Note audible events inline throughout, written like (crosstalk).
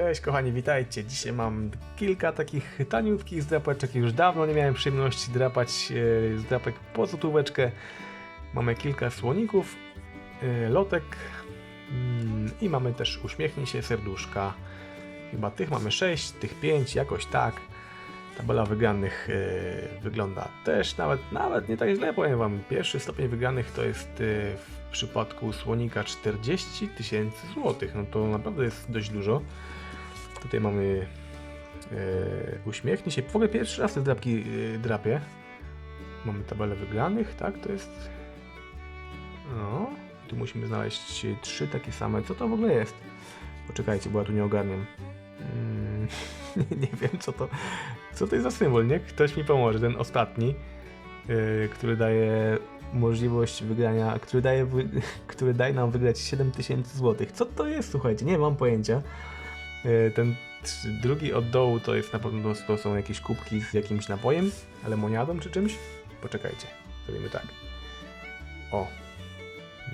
Cześć kochani, witajcie. Dzisiaj mam kilka takich taniutkich zdrapeczek. Już dawno nie miałem przyjemności drapać e, zdrapek po złotóweczkę. Mamy kilka słoników, e, lotek mm, i mamy też uśmiechnij się serduszka. Chyba tych mamy 6, tych 5, jakoś tak. Tabela wygranych e, wygląda też nawet, nawet nie tak źle, powiem wam. Pierwszy stopień wygranych to jest e, w przypadku słonika 40 tysięcy złotych. No to naprawdę jest dość dużo. Tutaj mamy e, uśmiechnij się. W ogóle pierwszy raz te drapki e, drapię. Mamy tabelę wygranych, tak? To jest. No. Tu musimy znaleźć trzy takie same. Co to w ogóle jest? Poczekajcie, bo ja tu nie ogarniam. Mm, (laughs) nie wiem, co to, co to jest za symbol, nie? Ktoś mi pomoże. Ten ostatni, e, który daje możliwość wygrania, który daje, wy, (laughs) który daje nam wygrać 7000 zł. Co to jest, słuchajcie? Nie mam pojęcia. E, Ten drugi od dołu to jest na pewno to są jakieś kubki z jakimś napojem, lemoniadą czy czymś. Poczekajcie, zrobimy tak. O.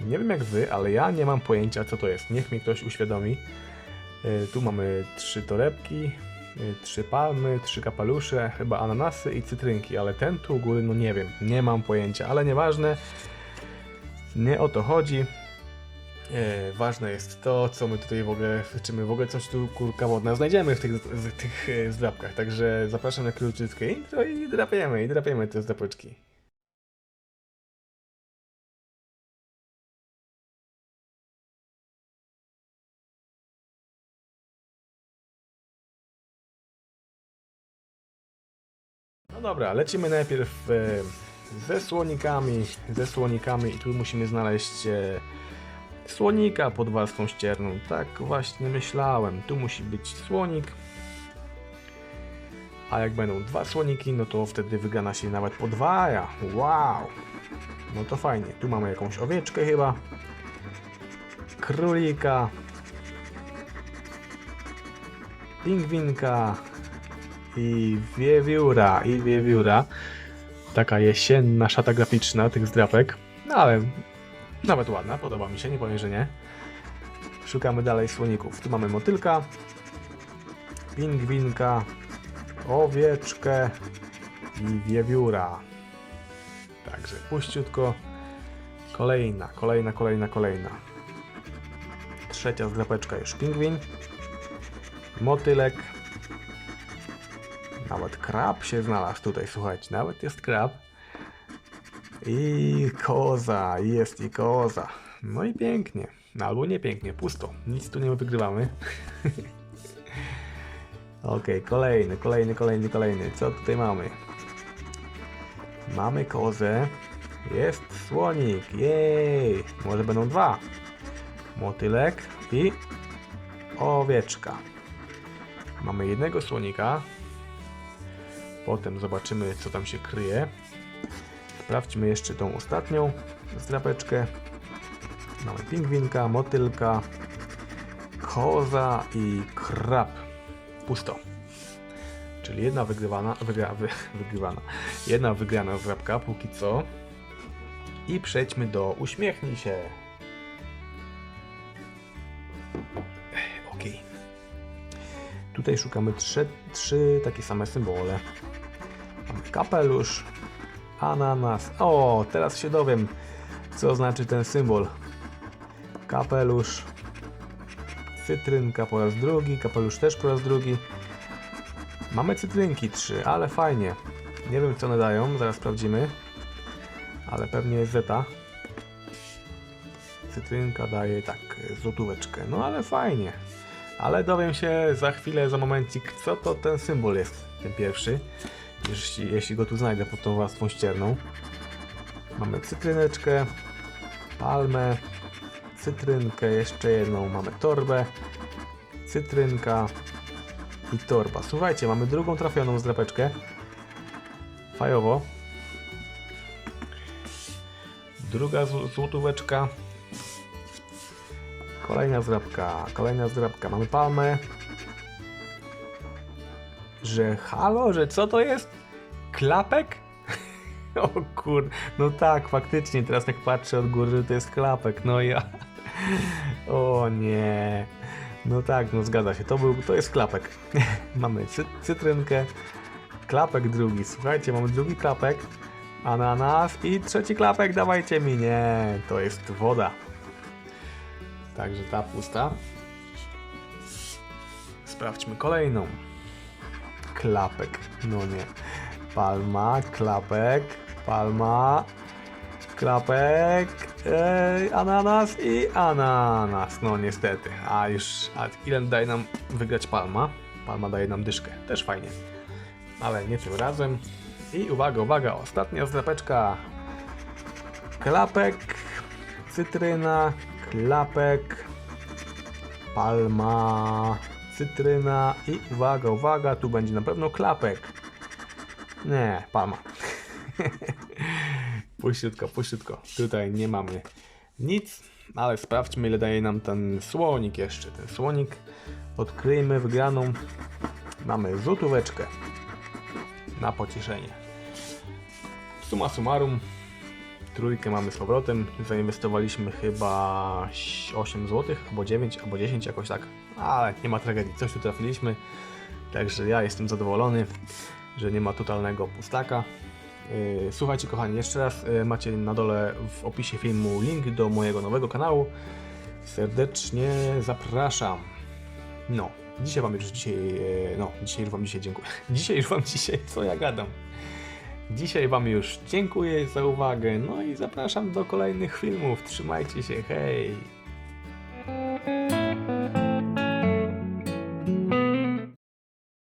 Nie wiem jak wy, ale ja nie mam pojęcia co to jest. Niech mi ktoś uświadomi. E, Tu mamy trzy torebki, e, trzy palmy, trzy kapelusze, chyba ananasy i cytrynki, ale ten tu u góry, no nie wiem, nie mam pojęcia, ale nieważne. Nie o to chodzi. E, ważne jest to, co my tutaj w ogóle, czy my w ogóle coś tu kurka wodna znajdziemy w tych, w tych e, zdrapkach. Także zapraszam na króciutkie intro i drapiemy, i drapiemy te zdrapeczki. No dobra, lecimy najpierw e, ze słonikami, ze słonikami i tu musimy znaleźć e, słonika pod warstwą ścierną. Tak właśnie myślałem. Tu musi być słonik. A jak będą dwa słoniki, no to wtedy wygana się nawet podwaja. Wow! No to fajnie. Tu mamy jakąś owieczkę chyba. Królika. Pingwinka. I wiewióra. I wiewióra. Taka jesienna szata graficzna tych zdrapek. No ale nawet ładna, podoba mi się, nie powiem, że nie. Szukamy dalej słoników. Tu mamy motylka, pingwinka, owieczkę i wiewióra. Także puściutko. Kolejna, kolejna, kolejna, kolejna. Trzecia zdrapeczka już pingwin, motylek. Nawet krab się znalazł tutaj, słuchajcie, nawet jest krab. I koza, jest i koza. No i pięknie. No albo nie pięknie, pusto. Nic tu nie wygrywamy. (laughs) Okej, kolejny, kolejny, kolejny, kolejny. Co tutaj mamy? Mamy kozę. Jest słonik. Jej! Może będą dwa. Motylek i owieczka. Mamy jednego słonika. Potem zobaczymy, co tam się kryje. Sprawdźmy jeszcze tą ostatnią zdrapeczkę. Mamy pingwinka, motylka, koza i krab. Pusto. Czyli jedna wygrywana, wygra, wy, wygrywana, jedna wygrana zdrapka póki co. I przejdźmy do uśmiechnij się. Okej. Tutaj szukamy trzy, trzy takie same symbole. Mamy kapelusz, Ananas. O, teraz się dowiem, co znaczy ten symbol. Kapelusz. Cytrynka po raz drugi, kapelusz też po raz drugi. Mamy cytrynki trzy, ale fajnie. Nie wiem, co one dają, zaraz sprawdzimy. Ale pewnie jest zeta. Cytrynka daje tak, złotóweczkę. No ale fajnie. Ale dowiem się za chwilę, za momencik, co to ten symbol jest, ten pierwszy jeśli, jeśli go tu znajdę pod tą warstwą ścierną. Mamy cytryneczkę, palmę, cytrynkę, jeszcze jedną, mamy torbę, cytrynka i torba. Słuchajcie, mamy drugą trafioną zdrapeczkę. Fajowo. Druga zł- złotóweczka. Kolejna zdrapka, kolejna zdrapka. Mamy palmę, że halo, że co to jest? Klapek? (laughs) O kur... No tak, faktycznie, teraz jak patrzę od góry, to jest klapek, no ja... (laughs) O nie... No tak, no zgadza się, to, był, to jest klapek. (laughs) mamy cy cytrynkę, klapek drugi, słuchajcie, mamy drugi klapek, ananas i trzeci klapek, dawajcie mi, nie, to jest woda. Także ta pusta. Sprawdźmy kolejną. Klapek, no nie. Palma, klapek, palma, klapek, ej, ananas i ananas. No niestety, a już, a ile daje nam wygrać palma? Palma daje nam dyszkę, też fajnie. Ale nie tym razem. I uwaga, uwaga, ostatnia zlepeczka. Klapek, cytryna, klapek, palma, cytryna i uwaga, uwaga, tu będzie na pewno klapek. Nie, palma. (laughs) puściutko, puściutko. Tutaj nie mamy nic, ale sprawdźmy ile daje nam ten słonik jeszcze. Ten słonik odkryjmy wygraną. Mamy złotóweczkę na pocieszenie. Suma summarum, trójkę mamy z powrotem. Zainwestowaliśmy chyba 8 zł, albo 9, albo 10, jakoś tak. Ale nie ma tragedii, coś tu trafiliśmy. Także ja jestem zadowolony, że nie ma totalnego pustaka. Yy, Słuchajcie kochani, jeszcze raz yy, macie na dole w opisie filmu link do mojego nowego kanału. Serdecznie zapraszam. No, dzisiaj wam już dzisiaj, yy, no, dzisiaj już wam dzisiaj dziękuję. (laughs) Dzisiaj już wam dzisiaj, co ja gadam. Dzisiaj wam już dziękuję za uwagę, no i zapraszam do kolejnych filmów. Trzymajcie się, hej!